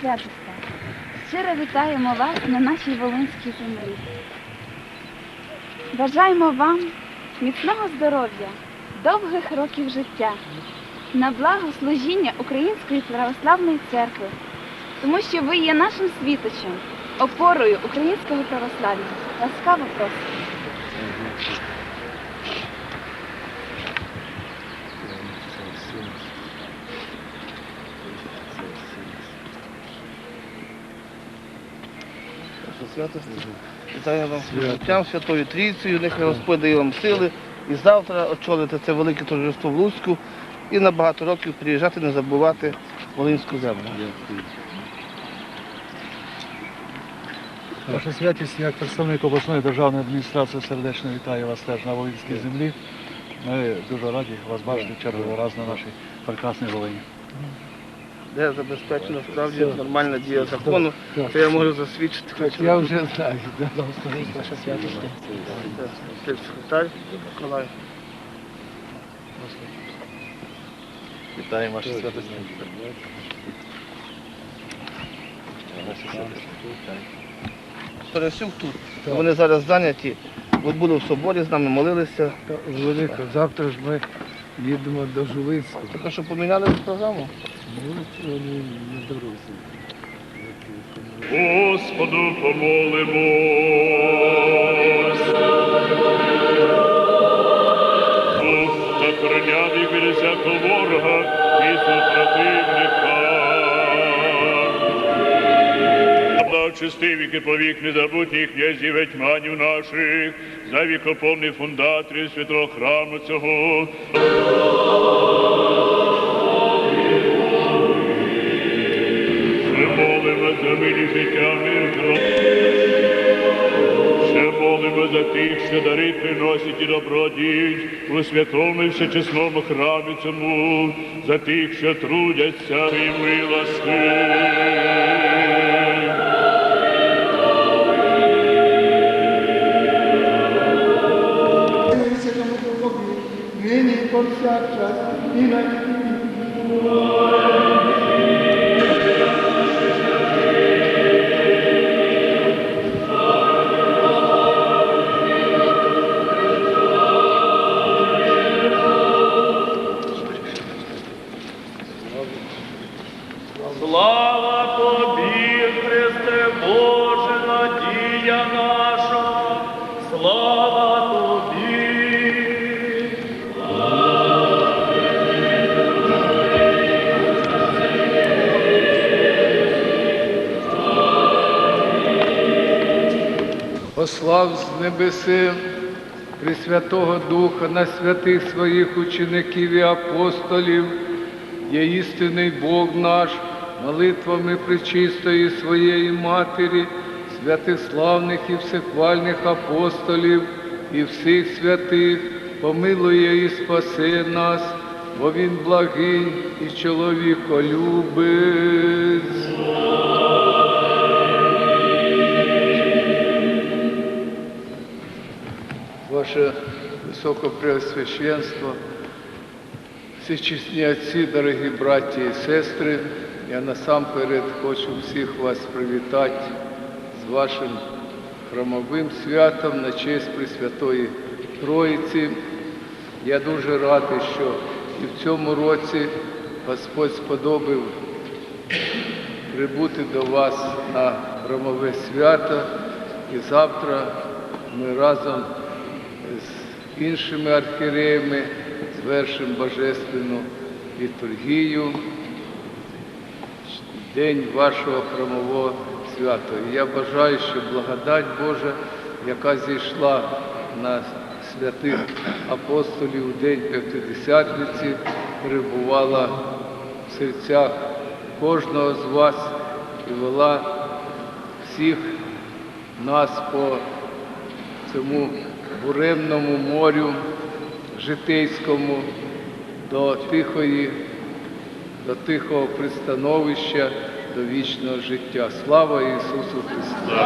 святоста, щиро вітаємо вас на нашій Волинській землі. Бажаємо вам міцного здоров'я, довгих років життя, на благо служіння Української православної церкви, тому що ви є нашим світочем, опорою українського православ'я. Ласкаво просимо. Святості. Вітаю вам життям Святою Трійцею, нехай Господь дає вам сили. І завтра очолити це велике торжество в Луцьку і на багато років приїжджати, не забувати Волинську землю. Ваша святість, як представник обласної державної адміністрації сердечно вітаю вас теж на Волинській землі. Ми дуже раді вас бачити черговий раз на нашій прекрасній Волині. Де забезпечено справді нормальна дія закону. Це я можу засвідчити. Хоч Я вже знаю. Ваша святість. секретар Миколай. Вітаємо ваша святість. Пересів тут. Вони зараз зайняті. От були в соборі з нами, молилися. Велико, завтра ж ми їдемо до Жулинського. Так що поміняли програму? Ну. Господу помолимось. Бог захороняв їх від всякого ворога і супротивника. Чистий повік незабутніх князів гетьманів наших, за вікоповний фундаторів святого храму цього. Милі життя мир. Ще молимо за тих, що дари приносять і добродіть у святому і всечесному храмі цьому, за тих, що трудяться і милости. Нині повсякчас, і на віки. Послав з небеси Пресвятого Духа на святих своїх учеників і апостолів, є істинний Бог наш, молитвами пречистої своєї Матері, святих славних і всехвальних апостолів і всіх святих, помилує і спасе нас, бо Він благий і чоловіколюбець. Ваше Високопреосвященство, всі чесні отці, дорогі браті і сестри, я насамперед хочу всіх вас привітати з вашим храмовим святом на честь Пресвятої Троїці. Я дуже радий, що і в цьому році Господь сподобав прибути до вас на храмове свято. І завтра ми разом іншими архієреями звершимо божественну літургію, день вашого храмового свята. І я бажаю, щоб благодать Божа, яка зійшла на святих апостолів у день П'ятидесятниці, перебувала в серцях кожного з вас і вела всіх нас по цьому буремному морю житейському до тихої, до тихого пристановища, до вічного життя. Слава Ісусу Христу!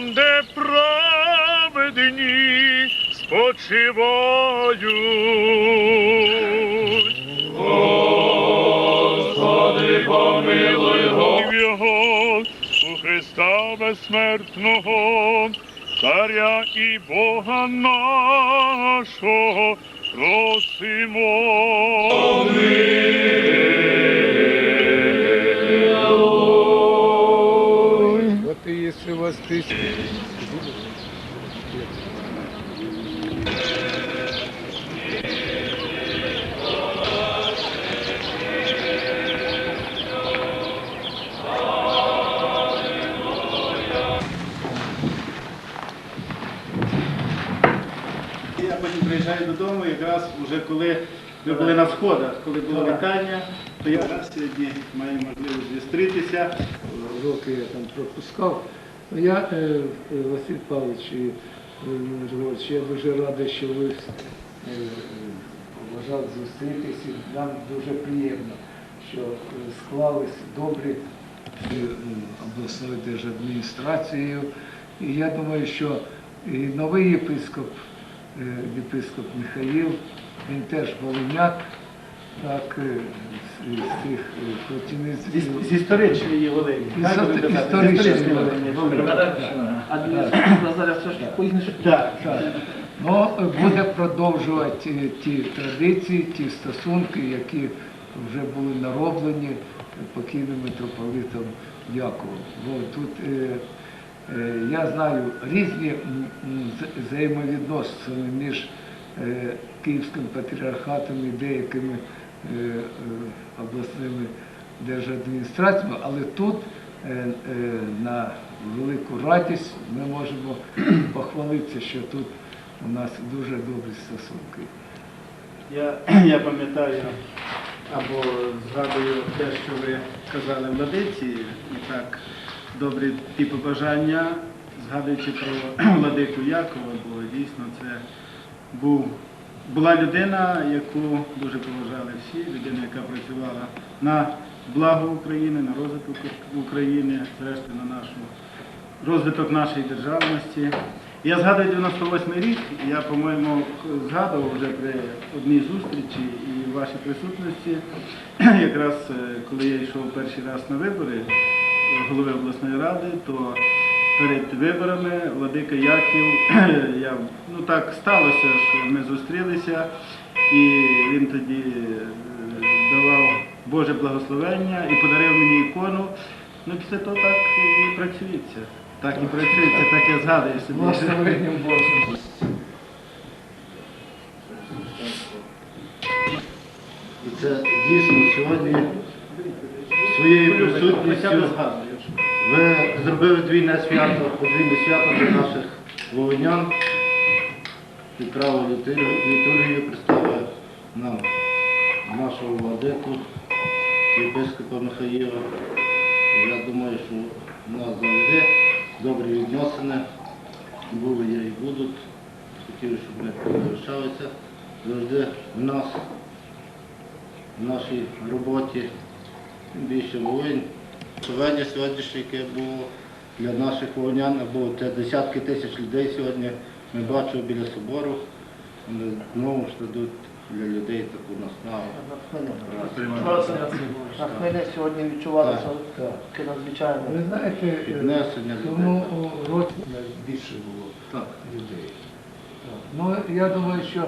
Там, де праведні спочивають. Господи, помилуй Його, у Христа безсмертного, Царя і Бога нашого, просимо. Вот Я потім приїжджаю додому, якраз вже коли ми були на сходах, коли було вітання, то я сьогодні маю можливість зустрітися. Роки я там пропускав. Я, е, е, Василь Павлович і Володимир Григорович, я дуже радий, що ви е, е, зустрітися. Нам дуже приємно, що е, склались добрі з е, обласною держадміністрацією. І я думаю, що і новий єпископ, е, єпископ Михаїл, він теж волиняк, так, е, з, тих е. З, з історичної Волині. З історичної Волині. А зараз все ж поїздиш. Так, Так. Ну, буде продовжувати ті традиції, ті стосунки, які вже були нароблені покійним митрополитом Яковом. Бо тут е, я знаю різні взаємовідносини між Київським патріархатом і деякими обласними держадміністраціями, але тут е, е, на велику радість ми можемо похвалитися, що тут у нас дуже добрі стосунки. Я, я пам'ятаю або згадую те, що ви казали владиці, і так добрі ті побажання, згадуючи про владику Якова, бо дійсно це був, була людина, яку дуже поважали всі, людина, яка працювала на благо України, на розвиток України, зрештою на нашу розвиток нашої державності. Я згадую 98 рік, я, по-моєму, згадував вже при одній зустрічі і вашій присутності, якраз е, коли я йшов перший раз на вибори е, голови обласної ради, то перед виборами Владика Яків, я, ну так сталося, що ми зустрілися, і він тоді е, давав Боже благословення і подарив мені ікону. Ну, після того так і працюється. Так і працюється, так я згадую собі. Благословенням Божим. І це дійсно сьогодні своєю присутністю ви зробили двійне свято, подвійне свято для наших волинян. Під правою літургію представили нам нашого владику, єпископа Михаїла. Я думаю, що у нас завжди добрі відносини були є і будуть. Хотів, щоб ми залишалися завжди в нас в нашій роботі, більше Волинь. Словення сьогоднішнє, яке було для наших волинян, або це десятки тисяч людей сьогодні. Ми бачимо біля собору, вони знову ж дадуть для людей таку наснагу. Хвиля сьогодні відчувалося Так. таке надзвичайне. Ви знаєте, е, Піднесення в людей. тому році більше було Так. людей. Так. Ну, я думаю, що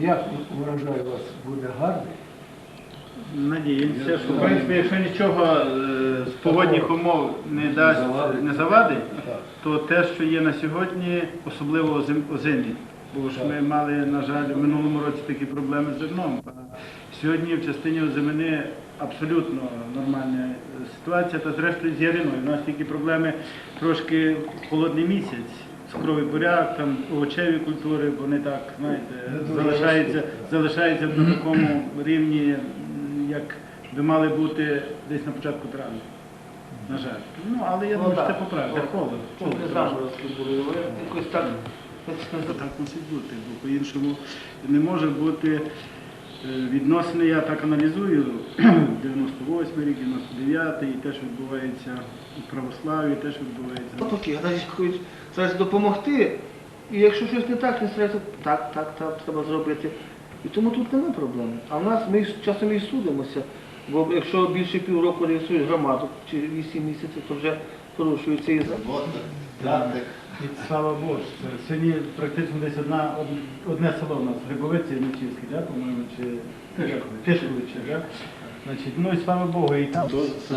як урожай у вас буде гарний, Надіємося, що в принципі, якщо нічого е, погодних умов не дасть, не завадить, то те, що є на сьогодні, особливо озим- озимі. Бо ж ми мали, на жаль, в минулому році такі проблеми з зерном. Сьогодні в частині озимини абсолютно нормальна ситуація, та зрештою з яриною. У нас тільки проблеми трошки холодний місяць. Цукровий буряк, там овочеві культури, вони так, знаєте, залишаються, залишаються на такому рівні, як би мали бути десь на початку травня. На жаль. Ну, але я Ну, думаю, що це зразу були? Ви якось так Так мусить бути, бо по-іншому не може бути е, відносини, я так аналізую, 98 рік, 99 і те, що відбувається у православі, те, що відбувається. Стараються допомогти. І якщо щось не так, не стараються, так, так, так, треба зробити. І тому тут немає проблеми. А в нас ми часом і судимося. Бо якщо більше півроку реєструють громаду чи 8 місяців, то вже порушується і закон. І слава Богу, це сьогодні практично десь одна, одне село у нас, Грибовиці, Нечівське, да, по-моєму, чи Тишковичі, да? Значить, ну і слава Богу, і там. Це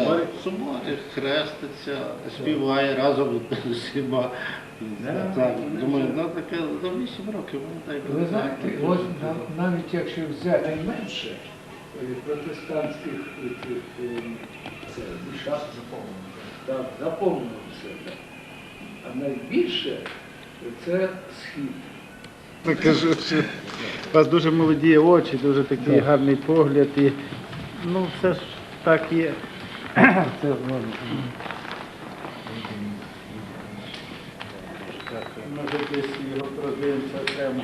хреститься, співає разом з усіма. Так, думаю, ну таке за 8 років, воно так. Ви знаєте, навіть якщо взяти найменше е, протестантських е, цих, е, так, заповнено все. так. А найбільше це схід. Я кажу, що у вас дуже молоді очі, дуже такий гарний погляд. І, ну, все ж так є. Це можна. Може, десь його розвиємося окремо.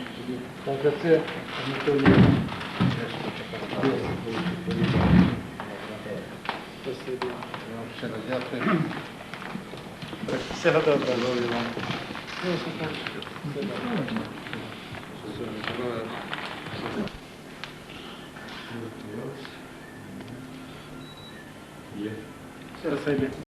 Так, а це Анатолій. Senador Senhora Saibê.